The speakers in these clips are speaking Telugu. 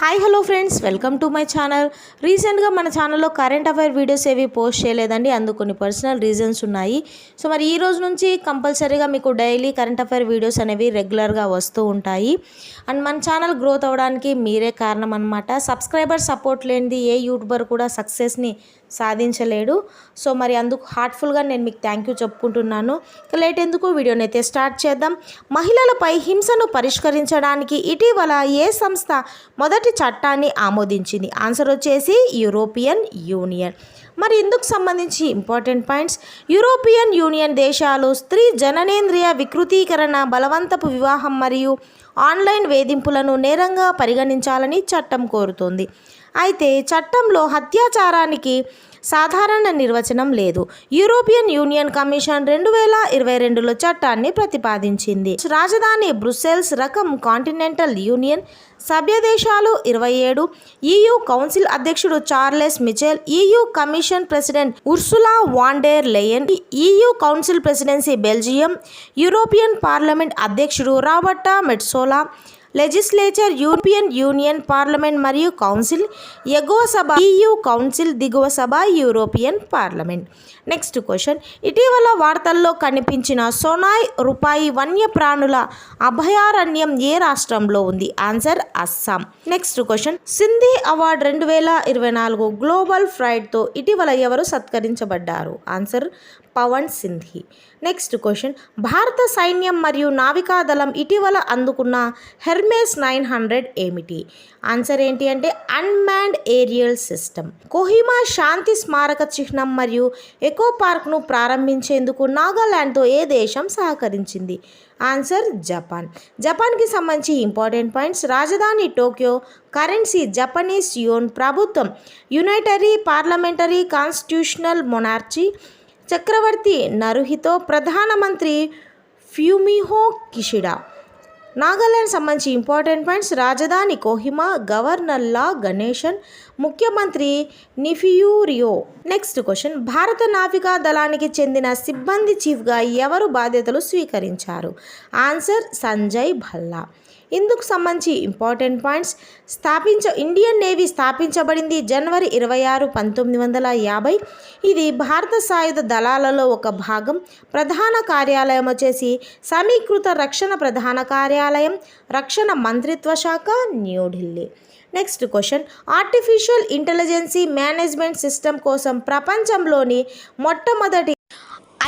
Hi hello friends. Welcome to my channel. రీసెంట్గా మన ఛానల్లో కరెంట్ అఫైర్ వీడియోస్ ఏవి పోస్ట్ చేయలేదండి. అందుకు కొన్ని పర్సనల్ రీజన్స్ ఉన్నాయి. సో మరి ఈ రోజు నుంచి కంపల్సరీగా మీకు డైలీ కరెంట్ అఫైర్ వీడియోస్ అనేవి రెగ్యులర్గా వస్తూ ఉంటాయి. అండ్ మన ఛానల్ గ్రోత్ అవ్వడానికి మీరే కారణం అనమాట సబ్స్క్రైబర్ సపోర్ట్ లేనిది ఏ యూట్యూబర్ కూడా సక్సెస్ని సాధించలేడు. సో మరి అందుకు హార్ట్ఫుల్గా నేను మీకు థ్యాంక్ యూ చెప్పుకుంటున్నాను. లేట్ ఎందుకు? వీడియోని అయితే స్టార్ట్ చేద్దాం. మహిళలపై హింసను పరిష్కరించడానికి ఇటీవల ఏ సంస్థ మొదటి చట్టాన్ని ఆమోదించింది? ఆన్సర్ వచ్చేసి యూరోపియన్ యూనియన్ మరి ఇందుకు సంబంధించి ఇంపార్టెంట్ పాయింట్స్ యూరోపియన్ యూనియన్ దేశాలు స్త్రీ జననేంద్రియ వికృతీకరణ బలవంతపు వివాహం మరియు ఆన్లైన్ వేధింపులను నేరంగా పరిగణించాలని చట్టం కోరుతోంది. అయితే చట్టంలో హత్యాచారానికి సాధారణ నిర్వచనం లేదు. యూరోపియన్ యూనియన్ కమిషన్ రెండు వేల ఇరవై రెండులో చట్టాన్ని ప్రతిపాదించింది. రాజధాని బ్రుసెల్స్ రకం కాంటినెంటల్ యూనియన్ సభ్యదేశాలు ఇరవై ఏడు. ఈయు కౌన్సిల్ అధ్యక్షుడు Charles Michel EU commission president Ursula von der Leyen EU council presidency Belgium European parliament అధ్యక్షుడు Roberta Metsola legislature European union parliament మరియు కౌన్సిల్ ఎగువ సభ ఈయూ కౌన్సిల్ దిగువ సభ యూరోపియన్ పార్లమెంట్. Next question. ఇటీవల వార్తల్లో కనిపించిన సోనాయ్ రూపాయి వన్యప్రాణుల అభయారణ్యం ఏ రాష్ట్రంలో ఉంది? Answer Assam. Next question. Sindhi award రెండు వేల ఇరవై నాలుగు గ్లోబల్ ఫ్రైడ్తో ఇటీవల ఎవరు సత్కరించబడ్డారు? Answer Pawan Sindhi. Next question. భారత సైన్యం మరియు నావికాదళం ఇటీవల అందుకున్న హెర్మేస్ నైన్ హండ్రెడ్ ఏమిటి? ఆన్సర్ ఏంటి అంటే అన్మాన్డ్ ఏరియల్ సిస్టమ్. కోహిమా శాంతి స్మారక చిహ్నం మరియు ఎకో పార్క్ను ప్రారంభించేందుకు నాగాలాండ్తో ఏ దేశం సహకరించింది? Answer Japan. జపాన్కి సంబంధించి ఇంపార్టెంట్ పాయింట్స్. రాజధాని టోక్యో కరెన్సీ జపనీస్ యోన్ ప్రభుత్వం. యునైటరీ పార్లమెంటరీ కాన్స్టిట్యూషనల్ మొనార్చీ చక్రవర్తి నరుహితో ప్రధానమంత్రి ఫ్యూమిహో కిషిడా. నాగాలాండ్ సంబంధించి ఇంపార్టెంట్ పాయింట్స్. రాజధాని కోహిమా గవర్నర్ లా గణేశన్ ముఖ్యమంత్రి నిఫియూరియో. Next question. భారత నావికా దళానికి చెందిన సిబ్బంది చీఫ్గా ఎవరు బాధ్యతలు స్వీకరించారు? ఆన్సర్ సంజయ్ భల్లా. ఇందుకు సంబంధించి ఇంపార్టెంట్ పాయింట్స్. స్థాపించ ఇండియన్ నేవీ స్థాపించబడింది జనవరి ఇరవై ఆరు పంతొమ్మిది వందల యాభై. ఇది భారత సాయుధ దళాలలో ఒక భాగం. ప్రధాన కార్యాలయం వచ్చేసి సమీకృత రక్షణ ప్రధాన కార్యాలయం రక్షణ మంత్రిత్వ శాఖ New Delhi next question. Artificial intelligence management system కోసం ప్రపంచంలోని మొట్టమొదటి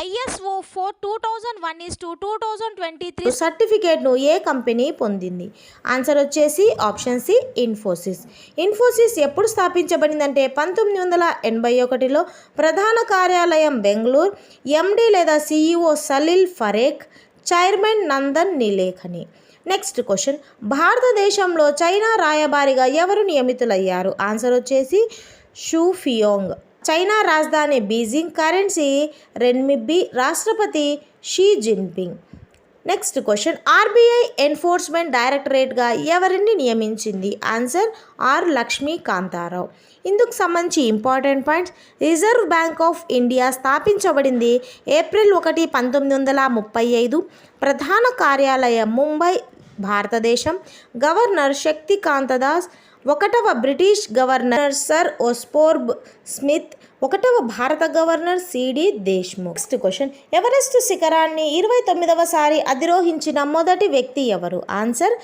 ISO four two thousand one is two two thousand twenty three సర్టిఫికేట్ను ఏ కంపెనీ పొందింది? ఆన్సర్ వచ్చేసి ఆప్షన్ సి ఇన్ఫోసిస్ ఇన్ఫోసిస్ ఎప్పుడు స్థాపించబడిందంటే పంతొమ్మిది వందల ఎనభై ఒకటిలో ప్రధాన కార్యాలయం బెంగళూరు ఎండి లేదా CEO Salil Parekh chairman Nandan Nilekani. Next question భారతదేశంలో చైనా రాయబారిగా ఎవరు నియమితులయ్యారు? ఆన్సర్ వచ్చేసి షూ ఫియోంగ్. చైనా రాజధాని బీజింగ్ కరెన్సీ రెన్మిబ్బి రాష్ట్రపతి Xi Jinping. Next question. RBI enforcement డైరెక్టరేట్గా ఎవరిని నియమించింది? Answer R Lakshmi Kanth Rao. ఇందుకు సంబంధించి important points. Reserve bank of India స్థాపించబడింది ఏప్రిల్ ఒకటి పంతొమ్మిది వందల ముప్పై ఐదు. ప్రధాన కార్యాలయం ముంబై భారతదేశం. గవర్నర్ శక్తికాంతదాస్ ఒకటవ British governor sir Osborne Smith ఒకటవ భారత governor CD Deshmukh. Next question Everest శిఖరాన్ని ఇరవై తొమ్మిదవసారి అధిరోహించిన మొదటి వ్యక్తి ఎవరు? ఆన్సర్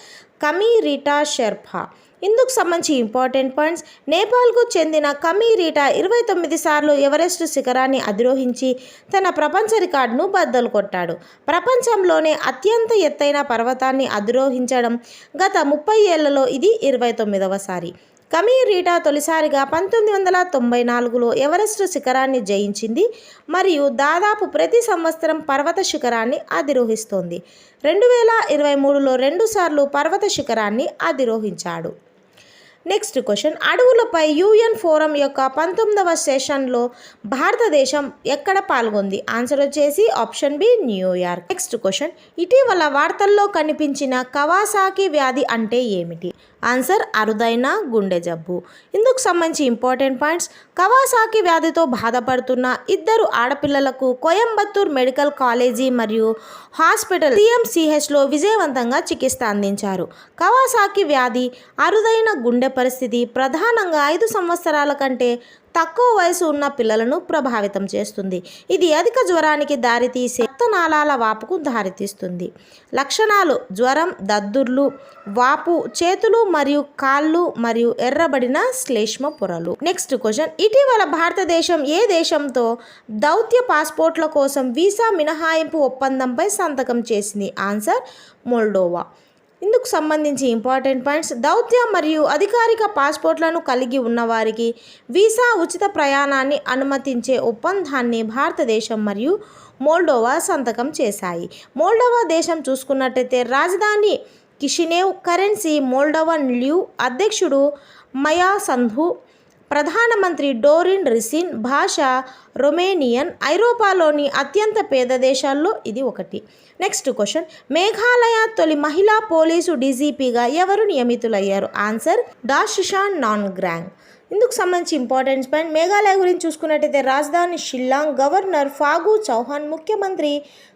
కమీరీటా షెర్ఫా. ఇందుకు సంబంధించి ఇంపార్టెంట్ పాయింట్స్. నేపాల్కు చెందిన కమీరీటా ఇరవై తొమ్మిది సార్లు ఎవరెస్ట్ శిఖరాన్ని అధిరోహించి తన ప్రపంచ రికార్డును బద్దలు కొట్టాడు. ప్రపంచంలోనే అత్యంత ఎత్తైన పర్వతాన్ని అధిరోహించడం గత ముప్పై ఏళ్ళలో ఇది ఇరవై తొమ్మిదవసారి కమీర్ రీటా తొలిసారిగా పంతొమ్మిది వందల తొంభై నాలుగులో ఎవరెస్ట్ శిఖరాన్ని జయించింది మరియు దాదాపు ప్రతి సంవత్సరం పర్వత శిఖరాన్ని అధిరోహిస్తోంది. రెండు వేల ఇరవై మూడులో రెండుసార్లు పర్వత శిఖరాన్ని అధిరోహించాడు. నెక్స్ట్ క్వశ్చన్ అడవులపై యూఎన్ ఫోరం యొక్క పంతొమ్మిదవ సెషన్లో భారతదేశం ఎక్కడ పాల్గొంది? ఆన్సర్ వచ్చేసి option B New York next question ఇటీవల వార్తల్లో కనిపించిన కవాసాకి వ్యాధి అంటే ఏమిటి? ఆన్సర్ అరుదైన గుండె జబ్బు. ఇందుకు సంబంధించి ఇంపార్టెంట్ పాయింట్స్. కవాసాకి వ్యాధితో బాధపడుతున్న ఇద్దరు ఆడపిల్లలకు కోయంబత్తూర్ మెడికల్ కాలేజీ మరియు హాస్పిటల్ సిఎంసిహెచ్లో విజయవంతంగా చికిత్స అందించారు. కవాసాకి వ్యాధి అరుదైన గుండె పరిస్థితి ప్రధానంగా ఐదు సంవత్సరాల కంటే తక్కువ వయసు ఉన్న పిల్లలను ప్రభావితం చేస్తుంది. ఇది అధిక జ్వరానికి దారితీసే రక్తనాళాల వాపుకు దారితీస్తుంది. లక్షణాలు జ్వరం దద్దుర్లు వాపు చేతులు మరియు కాళ్ళు మరియు ఎర్రబడిన శ్లేష్మ పొరలు. Next question. ఇటీవల భారతదేశం ఏ దేశంతో దౌత్య పాస్పోర్ట్ల కోసం వీసా మినహాయింపు ఒప్పందంపై సంతకం చేసింది? Answer Moldova. ఇందుకు సంబంధించి ఇంపార్టెంట్ పాయింట్స్. దౌత్య మరియు అధికారిక పాస్పోర్ట్లను కలిగి ఉన్నవారికి వీసా ఉచిత ప్రయాణాన్ని అనుమతించే ఒప్పందాన్ని భారతదేశం మరియు మోల్డోవా సంతకం చేశాయి. మోల్డోవా దేశం చూసుకున్నట్టయితే రాజధాని కిషినేవ్ కరెన్సీ మోల్డోవన్ ల్యూ అధ్యక్షుడు మయా సంధు ప్రధానమంత్రి డోరిన్ రిసిన్ భాష రొమేనియన్ ఐరోపాలోని అత్యంత పేద దేశాల్లో ఇది ఒకటి. Next question. మేఘాలయ తొలి మహిళా పోలీసు డీజీపీగా ఎవరు నియమితులయ్యారు? ఆన్సర్ దాషిషాన్ నాన్ గ్రాంగ్ ఇందుకు సంబంధించి ఇంపార్టెన్స్ పాయింట్ మేఘాలయ గురించి చూసుకున్నట్టయితే రాజధాని షిల్లాంగ్ గవర్నర్ ఫాగు చౌహాన్ ముఖ్యమంత్రి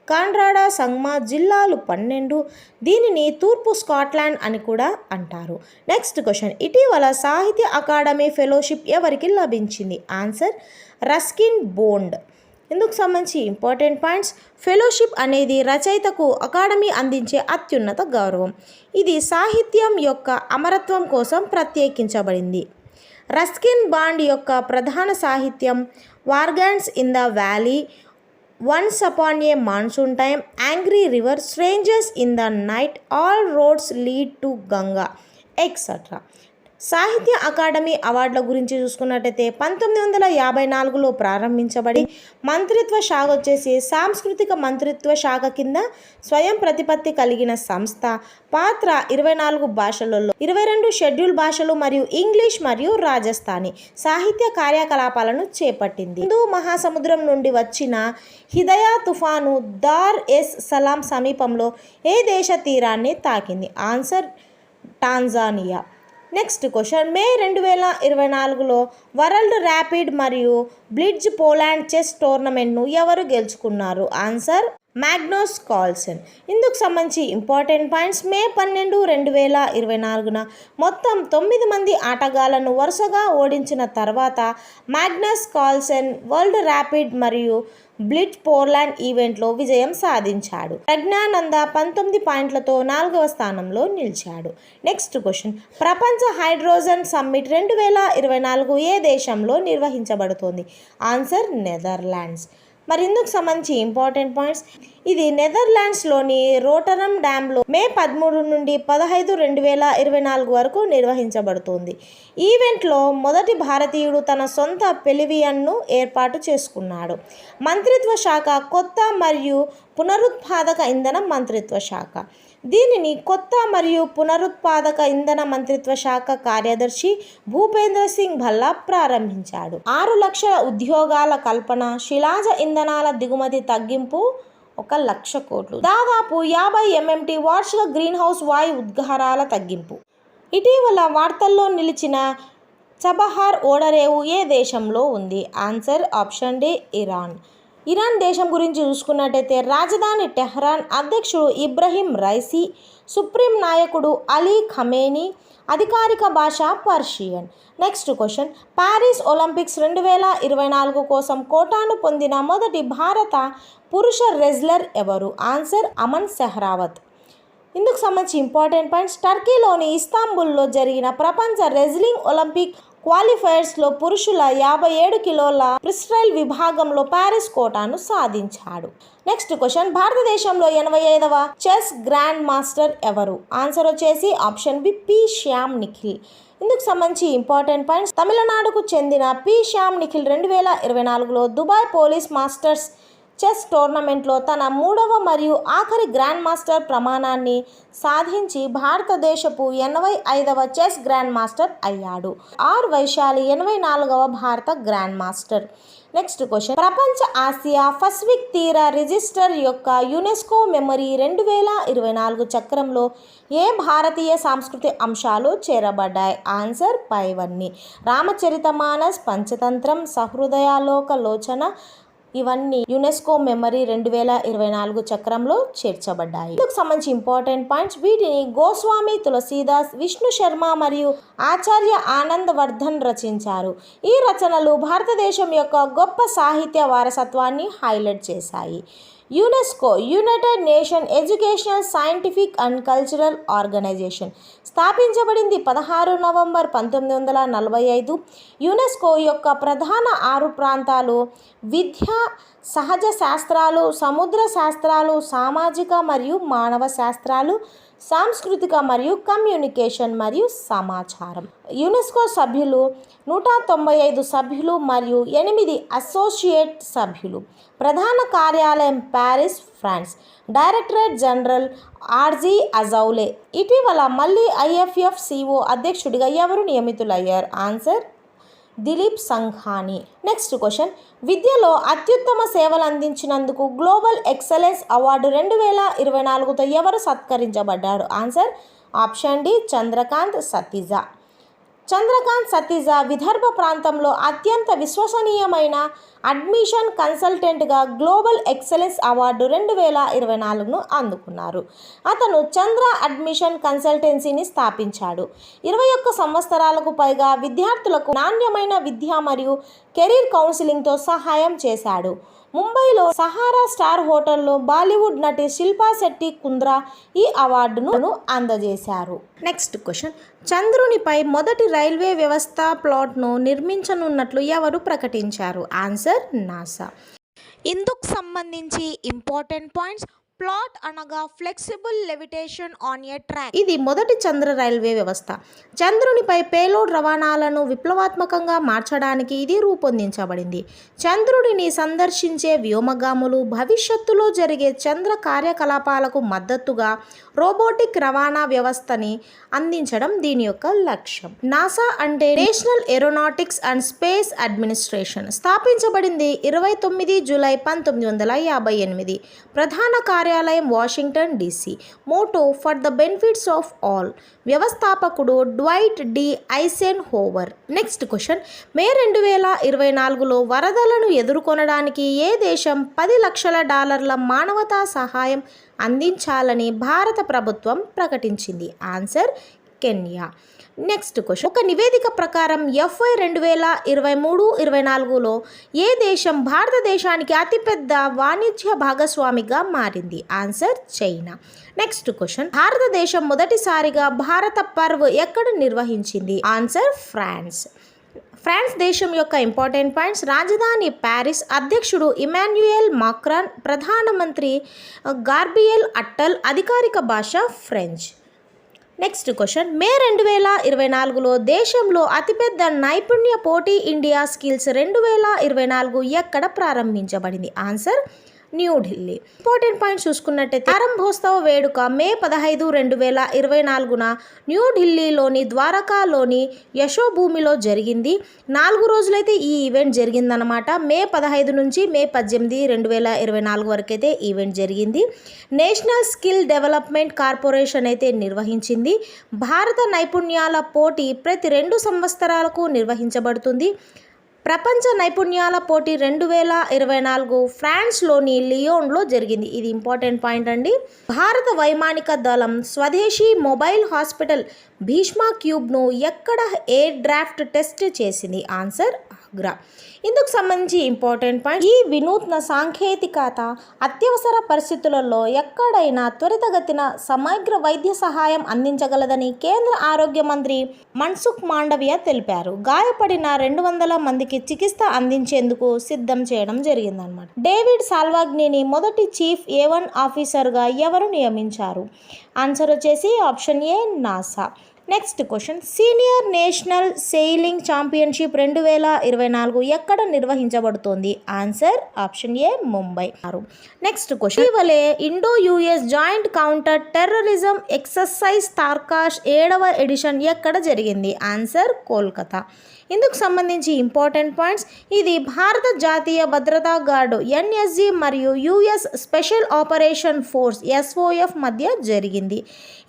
కాన్రాడా సంగ్మా జిల్లాలు పన్నెండు. దీనిని తూర్పు స్కాట్లాండ్ అని కూడా అంటారు. నెక్స్ట్ క్వశ్చన్ ఇటీవల సాహిత్య అకాడమీ ఫెలోషిప్ ఎవరికి లభించింది? Answer Ruskin Bond. ఇందుకు సంబంధించి ఇంపార్టెంట్ పాయింట్స్ ఫెలోషిప్ అనేది రచయితకు అకాడమీ అందించే అత్యున్నత గౌరవం. ఇది సాహిత్యం యొక్క అమరత్వం కోసం ప్రత్యేకించబడింది. రస్కిన్ బాండ్ యొక్క ప్రధాన సాహిత్యం వార్గాన్స్ in the valley once upon a monsoon time angry river strangers in the night all roads lead to Ganga etcetera. సాహిత్య అకాడమీ అవార్డుల గురించి చూసుకున్నట్టయితే పంతొమ్మిది వందల యాభై నాలుగులో ప్రారంభించబడి మంత్రిత్వ శాఖ వచ్చేసి సాంస్కృతిక మంత్రిత్వ శాఖ కింద స్వయం ప్రతిపత్తి కలిగిన సంస్థ. పాత్ర ఇరవై నాలుగు భాషలలో ఇరవై రెండు షెడ్యూల్ భాషలు మరియు ఇంగ్లీష్ మరియు రాజస్థానీ సాహిత్య కార్యకలాపాలను చేపట్టింది. హిందూ మహాసముద్రం నుండి వచ్చిన హిదయా తుఫాను దార్ ఎస్ సలాం సమీపంలో ఏ దేశ తీరాన్ని తాకింది? Answer Tanzania. Next question. May రెండు వేల ఇరవై నాలుగులో వరల్డ్ ర్యాపిడ్ మరియు బ్లిడ్జ్ పోలాండ్ చెస్ టోర్నమెంట్ను ఎవరు గెలుచుకున్నారు? ఆన్సర్ మ్యాగ్నోస్ కాల్సన్ ఇందుకు సంబంధించి ఇంపార్టెంట్ పాయింట్స్ మే పన్నెండు రెండు వేల ఇరవై నాలుగున మొత్తం తొమ్మిది మంది ఆటగాళ్ళను వరుసగా ఓడించిన తర్వాత మ్యాగ్నస్ కాల్సన్ వరల్డ్ ర్యాపిడ్ మరియు బ్లిట్ పోర్లాండ్ ఈవెంట్లో విజయం సాధించాడు. ప్రజ్ఞానంద పంతొమ్మిది పాయింట్లతో నాలుగవ స్థానంలో నిలిచాడు. నెక్స్ట్ క్వశ్చన్ ప్రపంచ హైడ్రోజన్ సమ్మిట్ రెండు వేల ఇరవై నాలుగు ఏ దేశంలో నిర్వహించబడుతోంది? ఆన్సర్ నెదర్లాండ్స్ మరి ఇందుకు సంబంధించి ఇంపార్టెంట్ పాయింట్స్ ఇది నెదర్లాండ్స్లోని రోటరమ్ డ్యాంలో మే పదమూడు నుండి పదహైదు రెండు వేల ఇరవై నాలుగు వరకు నిర్వహించబడుతుంది. ఈవెంట్లో మొదటి భారతీయుడు తన సొంత పెలివియన్ను ఏర్పాటు చేసుకున్నాడు. మంత్రిత్వ శాఖ కొత్త మరియు పునరుత్పాదక ఇంధన మంత్రిత్వ శాఖ. దీనిని కొత్త మరియు పునరుత్పాదక ఇంధన మంత్రిత్వ శాఖ కార్యదర్శి భూపేంద్ర సింగ్ భల్లా ప్రారంభించాడు. ఆరు లక్షల ఉద్యోగాల కల్పన శిలాజ ఇంధనాల దిగుమతి తగ్గింపు ఒక లక్ష కోట్లు. దాదాపు యాభై ఎంఎంటీ వార్షిక గ్రీన్ హౌస్ వాయు ఉద్గారాల తగ్గింపు. ఇటీవల వార్తల్లో నిలిచిన చబహార్ ఓడరేవు ఏ దేశంలో ఉంది? Answer option D Iran. Iran దేశం గురించి చూసుకున్నట్టయితే రాజధాని టెహ్రాన్ అధ్యక్షుడు ఇబ్రహీం రైసీ సుప్రీం నాయకుడు అలీ ఖమేనీ అధికారిక భాష Persian. Next question. Paris Olympics రెండు వేల ఇరవై నాలుగు కోసం కోటాను పొందిన మొదటి భారత పురుష రెజ్లర్ ఎవరు? ఆన్సర్ అమన్ సెహ్రావత్ ఇందుకు సంబంధించి ఇంపార్టెంట్ పాయింట్స్. టర్కీలోని ఇస్తాంబుల్లో జరిగిన ప్రపంచ రెజ్లింగ్ ఒలింపిక్ క్వాలిఫైయర్స్లో పురుషుల యాభై ఏడు కిలోల ప్రిస్టైల్ విభాగంలో ప్యారిస్ కోటాను సాధించాడు. Next question. భారతదేశంలో ఎనభై ఐదవ చెస్ గ్రాండ్ మాస్టర్ ఎవరు? ఆన్సర్ వచ్చేసి option B P Shyam Nikhil. ఇందుకు సంబంధించి ఇంపార్టెంట్ పాయింట్స్. తమిళనాడుకు చెందిన పి శ్యామ్ నిఖిల్ రెండు వేల ఇరవై నాలుగులో దుబాయ్ పోలీస్ మాస్టర్స్ చెస్ టోర్నమెంట్లో తన మూడవ మరియు ఆఖరి గ్రాండ్ మాస్టర్ ప్రమాణాన్ని సాధించి భారతదేశపు ఎనభై ఐదవ చెస్ గ్రాండ్ మాస్టర్ అయ్యాడు. ఆర్ వైశాలి ఎనభై నాలుగవ భారత గ్రాండ్ మాస్టర్. Next question. ప్రపంచ ఆసియా పసిఫిక్ తీర రిజిస్టర్ యొక్క యునెస్కో మెమరీ రెండు వేల ఇరవై నాలుగు చక్రంలో ఏ భారతీయ సాంస్కృతిక అంశాలు చేరబడ్డాయి? ఆన్సర్ పైవన్నీ. రామచరితమానస్ పంచతంత్రం సహృదయాలోక లోచన ఇవన్నీ యునెస్కో మెమరీ రెండు వేల ఇరవై నాలుగు చక్రంలో చేర్చబడ్డాయి. ఇందుకు సంబంధించి ఇంపార్టెంట్ పాయింట్స్ వీటిని గోస్వామి తులసీదాస్ విష్ణు శర్మ మరియు ఆచార్య ఆనంద్ వర్ధన్ రచించారు. ఈ రచనలు భారతదేశం యొక్క గొప్ప సాహిత్య వారసత్వాన్ని హైలైట్ చేశాయి. UNESCO united nation educational scientific and cultural organization స్థాపించబడింది పదహారు నవంబర్ పంతొమ్మిది వందల నలభై ఐదు. యునెస్కో యొక్క ప్రధాన ఆరు ప్రాంతాలు విద్య సహజ శాస్త్రాలు సముద్ర శాస్త్రాలు సామాజిక మరియు మానవ శాస్త్రాలు సాంస్కృతిక మరియు కమ్యూనికేషన్ మరియు సమాచారం. యునెస్కో సభ్యులు నూట తొంభై ఐదు సభ్యులు మరియు ఎనిమిది అసోసియేట్ సభ్యులు. ప్రధాన కార్యాలయం ప్యారిస్ ఫ్రాన్స్. డైరెక్టరేట్ జనరల్ ఆర్జీ అజౌలే. ఇటీవల మళ్ళీ ఐఎఫ్ఎఫ్ సిఓ అధ్యక్షుడిగా ఎవరు నియమితులయ్యారు? Answer Dilip Sanghani. Next question. విద్యలో అత్యుత్తమ సేవలు అందించినందుకు గ్లోబల్ ఎక్సలెన్స్ అవార్డు రెండు వేల ఇరవై నాలుగుతో ఎవరు సత్కరించబడ్డారు? Answer option D Chandrakant Sateeja. Chandrakant Satija Vidarbha ప్రాంతంలో అత్యంత విశ్వసనీయమైన అడ్మిషన్ కన్సల్టెంట్గా గ్లోబల్ ఎక్సలెన్స్ అవార్డు రెండు వేల ఇరవై నాలుగును అందుకున్నారు. అతను చంద్ర అడ్మిషన్ కన్సల్టెన్సీని స్థాపించాడు. ఇరవై ఒక్క సంవత్సరాలకు పైగా విద్యార్థులకు నాణ్యమైన విద్య మరియు కెరీర్ కౌన్సిలింగ్తో సహాయం చేశాడు. ముంబైలో సహారా స్టార్ హోటల్లో బాలీవుడ్ నటి శిల్పా శెట్టి కుంద్రా ఈ అవార్డును అందజేశారు. Next question. చంద్రునిపై మొదటి రైల్వే వ్యవస్థ ప్లాట్ను నిర్మించనున్నట్లు ఎవరు ప్రకటించారు? Answer NASA. ఇందుకు సంబంధించి ఇంపార్టెంట్ పాయింట్స్ ప్లాట్ అనగా flexible levitation on a track. ఇది మొదటి చంద్ర రైల్వే వ్యవస్థ. చంద్రునిపై పేలోడ్ రవాణాలను విప్లవాత్మకంగా మార్చడానికి ఇది రూపొందించబడింది. చంద్రుడిని సందర్శించే వ్యోమగాములు భవిష్యత్తులో జరిగే చంద్ర కార్యకలాపాలకు మద్దతుగా రోబోటిక్ రవాణా వ్యవస్థని అందించడం దీని యొక్క లక్ష్యం. నాసా అంటే national aeronautics and space administration. స్థాపించబడింది ఇరవై తొమ్మిది జూలై పంతొమ్మిది వందల యాభై ఎనిమిది. ప్రధాన కార్యాలయం Washington DC. Motto for the benefits of all. వ్యవస్థాపకుడు Dwight D Eisenhower next question. May రెండు వేల ఇరవై నాలుగులో వరదలను ఎదుర్కొనడానికి ఏ దేశం పది లక్షల డాలర్ల మానవతా సహాయం అందించాలని భారత ప్రభుత్వం ప్రకటించింది. Answer Kenya. Next question. ఒక నివేదిక ప్రకారం ఎఫ్ఐ రెండు వేల ఇరవై మూడు ఇరవై నాలుగులో ఏ దేశం భారతదేశానికి అతిపెద్ద వాణిజ్య భాగస్వామిగా మారింది? Answer China. Next question. భారతదేశం మొదటిసారిగా భారత పర్వ్ ఎక్కడ నిర్వహించింది? Answer France. ఫ్రాన్స్ దేశం యొక్క ఇంపార్టెంట్ పాయింట్స్. రాజధాని ప్యారిస్ అధ్యక్షుడు ఇమాన్యుయల్ మాక్రాన్ ప్రధానమంత్రి గార్బియల్ అట్టల్ అధికారిక భాష ఫ్రెంచ్. Next question. మే రెండు వేల ఇరవై నాలుగులో దేశంలో అతిపెద్ద నైపుణ్య పోటీ ఇండియా స్కిల్స్ రెండు వేల ఇరవై నాలుగు ఎక్కడ ప్రారంభించబడింది? ఆన్సర్ న్యూఢిల్లీ. ఇంపార్టెంట్ పాయింట్ చూసుకున్నట్టయితే ప్రారంభోత్సవ వేడుక మే పదహైదు రెండు వేల ఇరవై నాలుగున న్యూఢిల్లీలోని ద్వారకాలోని యశోభూమిలో జరిగింది. నాలుగు రోజులైతే ఈ ఈవెంట్ జరిగిందనమాట మే పదహైదు నుంచి మే పద్దెనిమిది రెండు వేల ఇరవై నాలుగు వరకు అయితే ఈవెంట్ జరిగింది. నేషనల్ స్కిల్ డెవలప్మెంట్ కార్పొరేషన్ అయితే నిర్వహించింది. భారత నైపుణ్యాల పోటీ ప్రతి రెండు సంవత్సరాలకు నిర్వహించబడుతుంది. ప్రపంచ నైపుణ్యాల పోటీ రెండు వేల ఇరవై నాలుగు ఫ్రాన్స్లోని లియోన్లో జరిగింది. ఇది ఇంపార్టెంట్ పాయింట్ అండి. భారత వైమానిక దళం స్వదేశీ మొబైల్ హాస్పిటల్ భీష్మా క్యూబ్ను ఎక్కడ ఎయిర్ డ్రాఫ్ట్ టెస్ట్ చేసింది? ఆన్సర్ గ్రా ఇందుకు సంబంధించి ఇంపార్టెంట్ పాయింట్ ఈ వినూత్న సాంకేతికత అత్యవసర పరిస్థితులలో ఎక్కడైనా త్వరితగతిన సమగ్ర వైద్య సహాయం అందించగలదని కేంద్ర ఆరోగ్య మంత్రి మన్సుఖ్ మాండవియా తెలిపారు. గాయపడిన రెండు వందల మందికి చికిత్స అందించేందుకు సిద్ధం చేయడం జరిగిందనమాట డేవిడ్ సాల్వాగ్నిని మొదటి చీఫ్ ఏ వన్ ఆఫీసర్గా ఎవరు నియమించారు? ఆన్సర్ వచ్చేసి option A NASA. Next question senior national sailing championship రెండు వేల ఇరవై నాలుగు ఎక్కడ నిర్వహించబడుతోంది? ఆన్సర్ ఆప్షన్ ఏ ముంబై ఆరు నెక్స్ట్ క్వశ్చన్ ఇటీవలే Indo US joint counter terrorism exercise Tarkash ఏడవ ఎడిషన్ ఎక్కడ జరిగింది? ఆన్సర్ కోల్కతా ఇందుకు సంబంధించి ఇంపార్టెంట్ పాయింట్స్ ఇది భారత జాతీయ భద్రతా గార్డు ఎన్ఎస్జి మరియు US special operation force SOF మధ్య జరిగింది.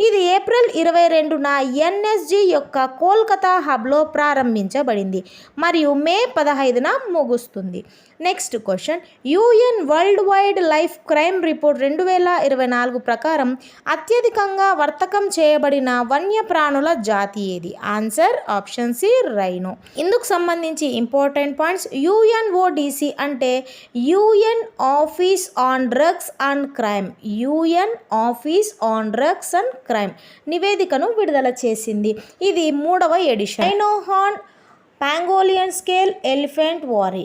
ఇది ఏప్రిల్ ఇరవై రెండున ఎన్ఎస్జి యొక్క కోల్కతా హబ్లో ప్రారంభించబడింది మరియు మే పదహైదున ముగుస్తుంది. Next question UN world wildlife crime report రెండు వేల ఇరవై నాలుగు ప్రకారం అత్యధికంగా వర్తకం చేయబడిన వన్యప్రాణుల జాతి ఏది? ఆన్సర్ ఆప్షన్ సి రైనో ఇందుకు సంబంధించి ఇంపార్టెంట్ పాయింట్స్ యుఎన్ఓడిసి అంటే UN office on drugs and crime UN office on drugs and crime నివేదికను విడుదల చేసింది. ఇది మూడవ edition rhino horn pangolin scale elephant ivory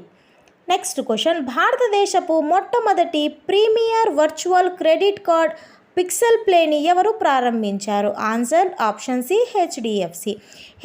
next question భారతదేశపు మొట్టమొదటి premier virtual credit card pixel ప్లేని ఎవరు ప్రారంభించారు? Answer option C HDFC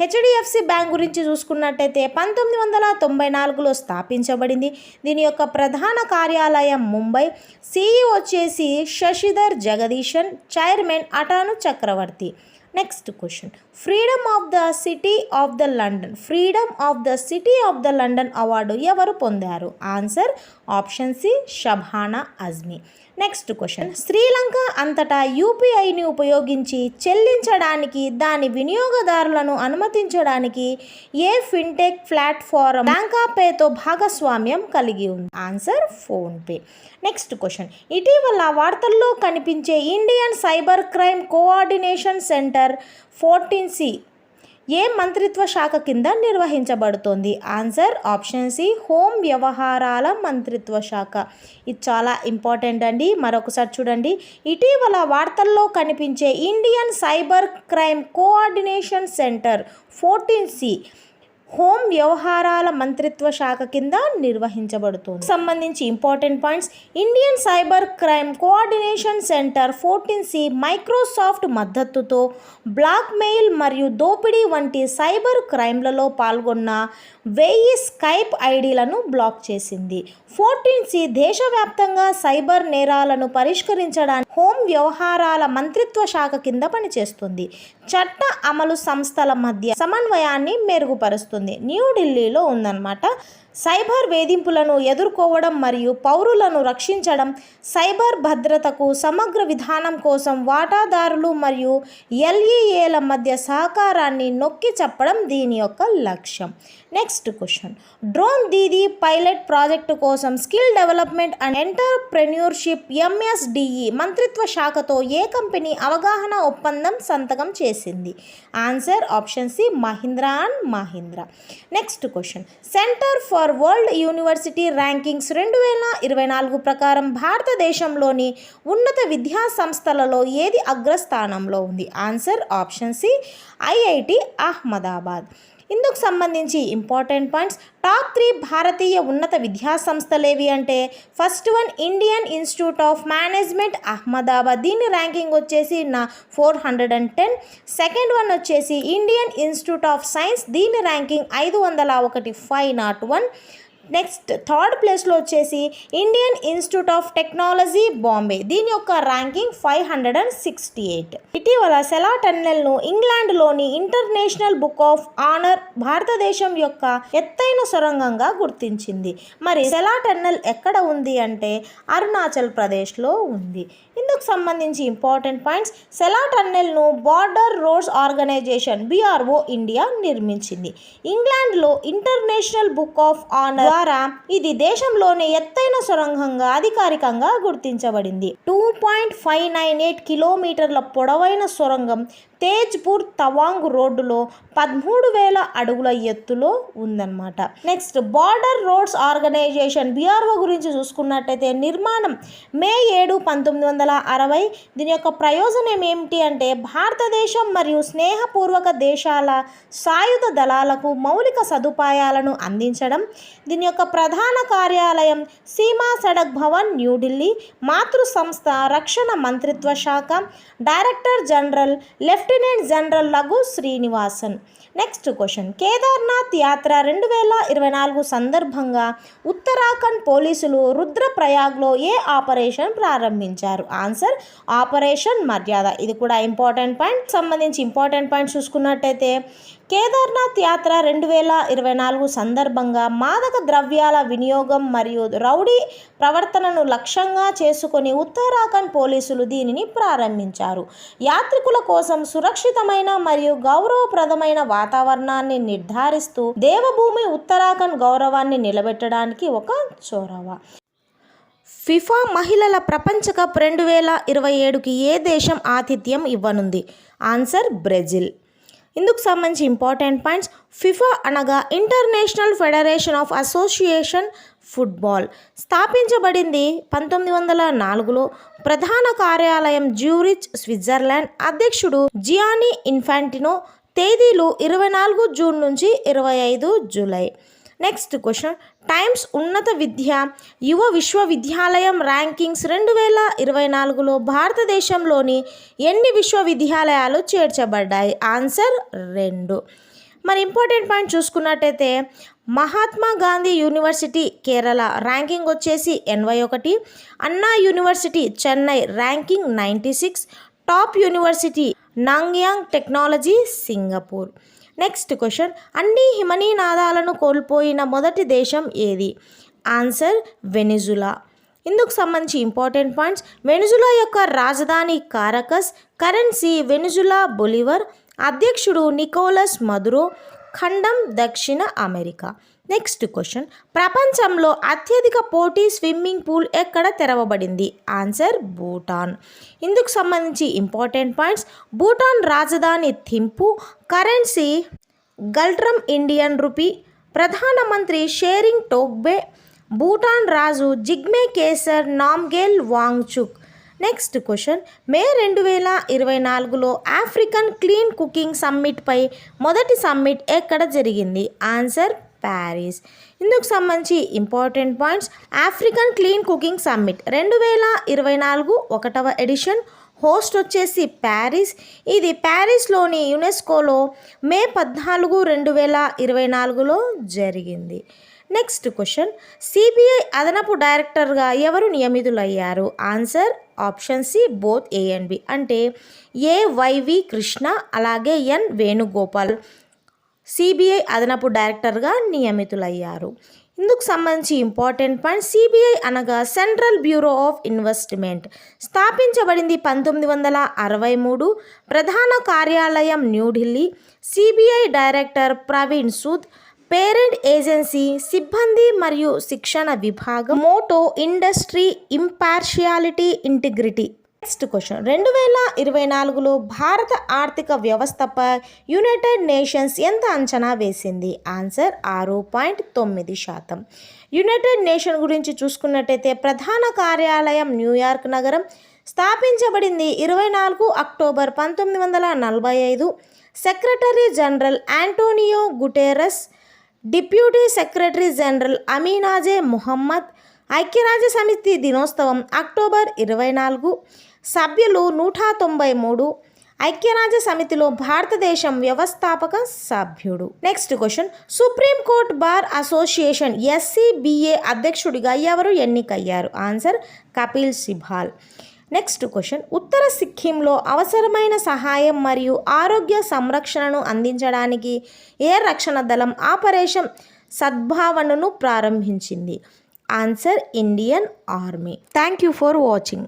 HDFC bank గురించి చూసుకున్నట్టయితే పంతొమ్మిది వందల తొంభై నాలుగులో స్థాపించబడింది. దీని యొక్క ప్రధాన కార్యాలయం ముంబై. సిఈ వచ్చేసి Sashidhar Jagdishan chairman Atanu Chakraborty. Next question freedom of the city of the London freedom of the city of the London award ఎవరు పొందారు? Answer option C Shabana Azmi next question Sri Lanka అంతటా యూపీఐని ఉపయోగించి చెల్లించడానికి దాని వినియోగదారులను అనుమతించడానికి ఏ ఫిన్టెక్ ప్లాట్ఫారం బ్యాంకా పేతో భాగస్వామ్యం కలిగి ఉంది? Answer PhonePe. నెక్స్ట్ క్వశ్చన్ ఇటీవల వార్తల్లో కనిపించే Indian cyber crime coordination centre fourteen C ఏ మంత్రిత్వ శాఖ కింద నిర్వహించబడుతోంది? ఆన్సర్ ఆప్షన్ సి హోమ్ వ్యవహారాల మంత్రిత్వ శాఖ ఇది చాలా ఇంపార్టెంట్ అండి. మరొకసారి చూడండి. ఇటీవల వార్తల్లో కనిపించే Indian cyber crime coordination centre fourteen C home వ్యవహారాల మంత్రిత్వ శాఖ కింద నిర్వహించబడుతుంది. సంబంధించి important points. Indian cyber crime coordination centre fourteen C Microsoft మద్దతుతో బ్లాక్మెయిల్ మరియు దోపిడీ వంటి సైబర్ క్రైమ్లలో పాల్గొన్న వెయ్యి స్కైప్ ఐడీలను బ్లాక్ చేసింది. ఫోర్టీన్ సి దేశవ్యాప్తంగా సైబర్ నేరాలను పరిష్కరించడానికి హోం వ్యవహారాల మంత్రిత్వ శాఖ కింద పనిచేస్తుంది. చట్ట అమలు సంస్థల మధ్య సమన్వయాన్ని మెరుగుపరుస్తుంది. న్యూఢిల్లీలో ఉందన్నమాట. సైబర్ వేధింపులను ఎదుర్కోవడం మరియు పౌరులను రక్షించడం సైబర్ భద్రతకు సమగ్ర విధానం కోసం వాటాదారులు మరియు ఎల్ఈఏల మధ్య సహకారాన్ని నొక్కి చెప్పడం దీని యొక్క లక్ష్యం. Next question. Drone Didi pilot project కోసం skill development and entrepreneurship MSDE మంత్రిత్వ శాఖతో ఏ కంపెనీ అవగాహన ఒప్పందం సంతకం చేసింది? Answer option C Mahindra and Mahindra. Next question. Centre for for world university rankings రెండు వేల ఇరవై నాలుగు ప్రకారం భారతదేశంలోని ఉన్నత విద్యా సంస్థలలో ఏది అగ్రస్థానంలో ఉంది? Answer option C IIT Ahmedabad. ఇందుకు సంబంధించి ఇంపార్టెంట్ పాయింట్స్. టాప్ త్రీ భారతీయ ఉన్నత విద్యా సంస్థలేవి అంటే first one Indian institute of management Ahmedabad. దీని ర్యాంకింగ్ వచ్చేసి నా four hundred and ten. Second one వచ్చేసి ఇండియన్ ఇన్స్టిట్యూట్ ఆఫ్ సైన్స్. దీని ర్యాంకింగ్ ఐదు వందల ఒకటి five nought one. Next third ప్లేస్లో వచ్చేసి Indian institute of technology Bombay దీని యొక్క ranking five hundred and sixty eight ఇటీవల సెలా టన్నెల్ను ఇంగ్లాండ్లోని ఇంటర్నేషనల్ బుక్ ఆఫ్ ఆనర్ భారతదేశం యొక్క ఎత్తైన సొరంగంగా గుర్తించింది. మరి సెలా టన్నెల్ ఎక్కడ ఉంది అంటే అరుణాచల్ ప్రదేశ్లో ఉంది. ఇందుకు సంబంధించి important points Sela టన్నెల్ను border roads organization BRO India నిర్మించింది. ఇంగ్లాండ్లో ఇంటర్నేషనల్ బుక్ ఆఫ్ ఆనర్ ద్వారా ఇది దేశంలోనే ఎత్తైన సొరంగంగా అధికారికంగా గుర్తించబడింది. Two point five nine eight కిలోమీటర్ల పొడవైన సొరంగం తేజ్పూర్ తవాంగ్ రోడ్డులో పదమూడు వేల అడుగుల ఎత్తులో ఉందన్నమాట. Next border roads organization BRO గురించి చూసుకున్నట్టయితే నిర్మాణం మే ఏడు పంతొమ్మిది వందల అరవై దీని యొక్క ప్రయోజనం ఏమిటి అంటే భారతదేశం మరియు స్నేహపూర్వక దేశాల సాయుధ దళాలకు మౌలిక సదుపాయాలను అందించడం దీని యొక్క ప్రధాన కార్యాలయం సీమా సడక్ భవన్ న్యూఢిల్లీ మాతృ సంస్థ రక్షణ మంత్రిత్వ శాఖ director general left lieutenant general Raghu Srinivasan. Next question. Kedarnath యాత్ర రెండు వేల ఇరవై నాలుగు సందర్భంగా ఉత్తరాఖండ్ పోలీసులు రుద్రప్రయాగ్లో ఏ ఆపరేషన్ ప్రారంభించారు? Answer operation Maryada. ఇది కూడా ఇంపార్టెంట్ పాయింట్. సంబంధించి ఇంపార్టెంట్ పాయింట్ చూసుకున్నట్టయితే కేదార్నాథ్ యాత్ర రెండు వేల ఇరవై నాలుగు సందర్భంగా మాదక ద్రవ్యాల వినియోగం మరియు రౌడీ ప్రవర్తనను లక్ష్యంగా చేసుకుని ఉత్తరాఖండ్ పోలీసులు దీనిని ప్రారంభించారు. యాత్రికుల కోసం సురక్షితమైన మరియు గౌరవప్రదమైన వాతావరణాన్ని నిర్ధారిస్తూ దేవభూమి ఉత్తరాఖండ్ గౌరవాన్ని నిలబెట్టడానికి ఒక చొరవ. ఫిఫా మహిళల ప్రపంచ కప్ రెండు వేల ఇరవై ఏడుకి ఏ దేశం ఆతిథ్యం ఇవ్వనుంది? Answer Brazil. ఇందుకు సంబంధించి ఇంపార్టెంట్ పాయింట్స్ ఫిఫా అనగా international federation of association football స్థాపించబడింది పంతొమ్మిది వందల నాలుగులో. ప్రధాన కార్యాలయం జ్యూరిచ్ స్విట్జర్లాండ్. అధ్యక్షుడు జియానీ ఇన్ఫాంటినో తేదీలు ఇరవై నాలుగు జూన్ నుంచి ఇరవై ఐదు జూలై. నెక్స్ట్ క్వశ్చన్ టైమ్స్ ఉన్నత విద్య యువ విశ్వవిద్యాలయం ర్యాంకింగ్స్ రెండు వేల ఇరవై నాలుగులో భారతదేశంలోని ఎన్ని విశ్వవిద్యాలయాలు చేర్చబడ్డాయి? ఆన్సర్ రెండు. మరి ఇంపార్టెంట్ పాయింట్ చూసుకున్నట్టయితే మహాత్మా గాంధీ యూనివర్సిటీ కేరళ ర్యాంకింగ్ వచ్చేసి ఎనభై ఒకటి Anna university Chennai ranking ninety six top university Nanyang technology Singapore. Next question అన్ని హిమనీనాదాలను కోల్పోయిన మొదటి దేశం ఏది? ఆన్సర్ వెనిజులా ఇందుకు సంబంధించి ఇంపార్టెంట్ పాయింట్స్ వెనుజులా యొక్క రాజధాని కారకస్ కరెన్సీ వెనుజులా బొలివర్ అధ్యక్షుడు నికోలస్ మధురో ఖండం దక్షిణ అమెరికా. నెక్స్ట్ క్వశ్చన్ ప్రపంచంలో అత్యధిక పోటీ స్విమ్మింగ్ పూల్ ఎక్కడ తెరవబడింది? ఆన్సర్ భూటాన్ ఇందుకు సంబంధించి ఇంపార్టెంట్ పాయింట్స్ భూటాన్ రాజధాని Thimphu. Currency ngultrum Indian rupee ప్రధానమంత్రి షేరింగ్ టోక్బే భూటాన్ రాజు Jigme Khesar Namgyel Wangchuck next question May రెండు వేల ఇరవై నాలుగులో ఆఫ్రికన్ క్లీన్ కుకింగ్ సమ్మిట్పై మొదటి సమ్మిట్ ఎక్కడ జరిగింది? Answer Paris. ఇందుకు సంబంధించి important points. African clean cooking summit రెండు వేల ఇరవై నాలుగు ఒకటవ ఎడిషన్ హోస్ట్ వచ్చేసి ప్యారిస్. ఇది ప్యారిస్లోని యునెస్కోలో మే పద్నాలుగు రెండు వేల ఇరవై నాలుగులో జరిగింది. Next question. సిబిఐ అదనపు డైరెక్టర్గా ఎవరు నియమితులయ్యారు? Answer option C both A and B. అంటే ఏ వైవి కృష్ణ అలాగే ఎన్ వేణుగోపాల్. సిబిఐ అదనపు డైరెక్టర్గా నియమితులయ్యారు. ఇందుకు సంబంధించి ఇంపార్టెంట్ పాయింట్ సిబిఐ అనగా సెంట్రల్ బ్యూరో ఆఫ్ ఇన్వెస్ట్మెంట్. స్థాపించబడింది పంతొమ్మిది వందల అరవై మూడు. ప్రధాన కార్యాలయం New Delhi. CBI director Praveen Sood parent agency సిబ్బంది మరియు శిక్షణ విభాగం. Motto industry impartiality integrity next question. రెండు వేల ఇరవై నాలుగులో భారత ఆర్థిక వ్యవస్థపై యునైటెడ్ నేషన్స్ ఎంత అంచనా వేసింది? ఆన్సర్ ఆరు పాయింట్ తొమ్మిది శాతం. యునైటెడ్ నేషన్ గురించి చూసుకున్నట్టయితే ప్రధాన కార్యాలయం న్యూయార్క్ నగరం. స్థాపించబడింది ఇరవై నాలుగు అక్టోబర్ పంతొమ్మిది వందల నలభై ఐదు. Secretary general Antonio Guterres deputy secretary general Amina J Mohammed ఐక్యరాజ్య సమితి దినోత్సవం అక్టోబర్ ఇరవై నాలుగు. సభ్యులు నూట తొంభై మూడు ఐక్యరాజ్య సమితిలో భారతదేశం వ్యవస్థాపక సభ్యుడు. Next question supreme court bar association SCBA అధ్యక్షుడిగా ఎవరు ఎన్నికయ్యారు? Answer Kapil Sibal next question ఉత్తర సిక్కింలో అవసరమైన సహాయం మరియు ఆరోగ్య సంరక్షణను అందించడానికి ఏ రక్షణ దళం ఆపరేషన్ సద్భావనను ప్రారంభించింది? Answer Indian army thank you for watching